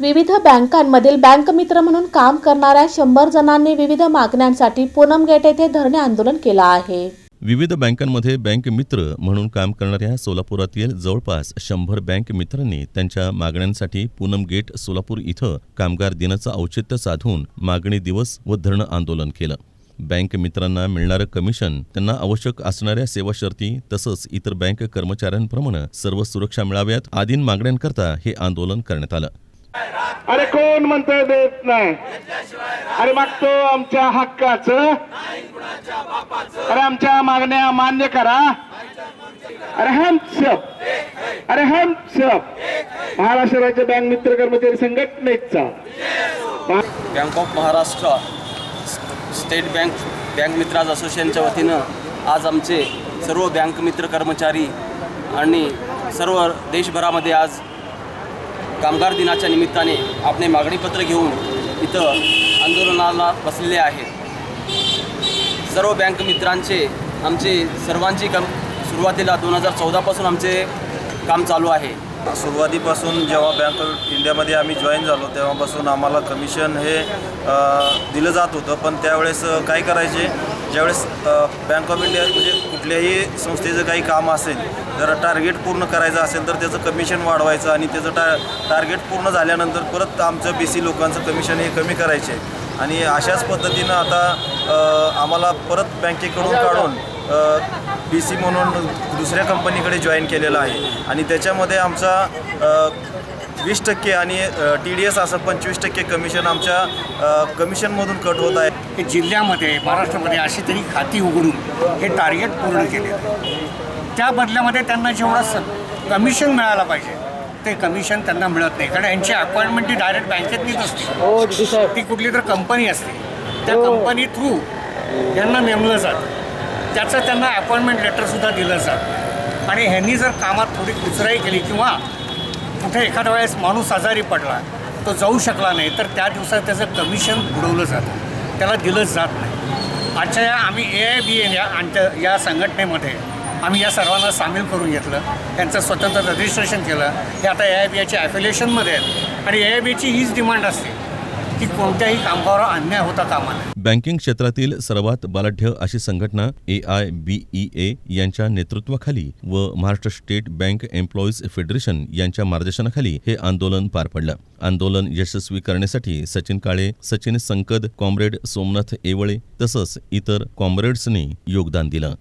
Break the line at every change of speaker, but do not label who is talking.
विविध बँकांमधील बँक मित्र म्हणून काम करणाऱ्या शंभर जणांनी विविध मागण्यांसाठी पूनम गेट येथे धरणे आंदोलन केलं आहे.
विविध बँकांमध्ये बँक मित्र म्हणून काम करणाऱ्या सोलापुरातील जवळपास शंभर बँक मित्रांनी त्यांच्या मागण्यांसाठी पूनम गेट सोलापूर इथं कामगार दिनाचं औचित्य साधून मागणी दिवस व धरणं आंदोलन केलं. बँक मित्रांना मिळणारं कमिशन त्यांना आवश्यक असणाऱ्या सेवा शर्ती तसंच इतर बँक कर्मचाऱ्यांप्रमाणे सर्व सुरक्षा मिळाव्यात आदीं मागण्यांकरता हे आंदोलन करण्यात आलं.
अरे कोण म्हणतोय देत नाही? अरे मागतो आमच्या हक्काचं? अरे आमच्या मागण्या मान्य करा. अरे हम अरे हम महाराष्ट्र राज्य बँक मित्र कर्मचारी संघटनेचा.
Bank of Maharashtra state bank bank मित्राज असोसिएशनच्या वतीनं आज आमचे सर्व बँक मित्र कर्मचारी आणि सर्व देशभरामध्ये आज कामगार दिनाच्या निमित्ताने आपले मागणीपत्र घेऊन इथं आंदोलनाला बसलेले आहेत. सर्व बँक मित्रांचे आमचे सर्वांची कम सुरुवातीला दोन हजार चौदापासून आमचे काम चालू आहे.
सुरुवातीपासून जेव्हा बँक ऑफ इंडियामध्ये आम्ही जॉईन झालो तेव्हापासून आम्हाला कमिशन हे दिलं जात होतं. पण त्यावेळेस काय करायचे? ज्यावेळेस बँक ऑफ इंडिया म्हणजे कुठल्याही संस्थेचं काही काम असेल जर टार्गेट पूर्ण करायचं असेल तर त्याचं कमिशन वाढवायचं आणि त्याचं टा टार्गेट पूर्ण झाल्यानंतर परत आमचं बी सी लोकांचं कमिशन हे कमी करायचे. आणि अशाच पद्धतीनं आता आम्हाला परत बँकेकडून काढून बी सी म्हणून दुसऱ्या कंपनीकडे जॉईन केलेलं आहे. आणि त्याच्यामध्ये आमचा वीस टक्के आणि टी डी एस असं पंचवीस टक्के कमिशन आमच्या कमिशनमधून कट होत आहे.
हे जिल्ह्यामध्ये महाराष्ट्रामध्ये अशी तरी खाती उघडून हे टार्गेट पूर्ण केले. त्या बदल्यामध्ये त्यांना जेवढं स कमिशन मिळायला पाहिजे ते कमिशन त्यांना मिळत नाही. कारण यांची अपॉइंटमेंट ही डायरेक्ट बँकेत नीच असते. ती कुठली तर कंपनी असते. त्या कंपनी थ्रू यांना नेमलं जातं. त्याचं त्यांना अपॉइंटमेंट लेटरसुद्धा दिलं जातं. आणि ह्यांनी जर कामात थोडी कुचराई केली किंवा कुठे एखाद्या वेळेस माणूस आजारी पडला तो जाऊ शकला नाही तर त्या दिवसात त्याचं कमिशन बुडवलं जातं. त्याला दिलंच जात नाही. आजच्या या आम्ही ए आय बी एन या आमच्या या संघटनेमध्ये आम्ही या सर्वांना सामील करून घेतलं. त्यांचं स्वतंत्र रजिस्ट्रेशन केलं. हे आता ए आय बी एच्या ॲफिलिएशनमध्ये आहेत. आणि ए आय बीची हीच डिमांड असते. की कोणत्याही कामगारावर अन्याय होता कामा
बँकिंग क्षेत्रातील सर्वात बलाढ्य अशी संघटना ए आय बी ई ए यांच्या नेतृत्वाखाली व Maharashtra state bank employees federation यांच्या मार्गदर्शनाखाली हे आंदोलन पार पडलं. आंदोलन यशस्वी करण्यासाठी सचिन काळे सचिन संकद कॉम्रेड सोमनाथ एवळे तसंच इतर कॉम्रेड्सनी योगदान दिलं.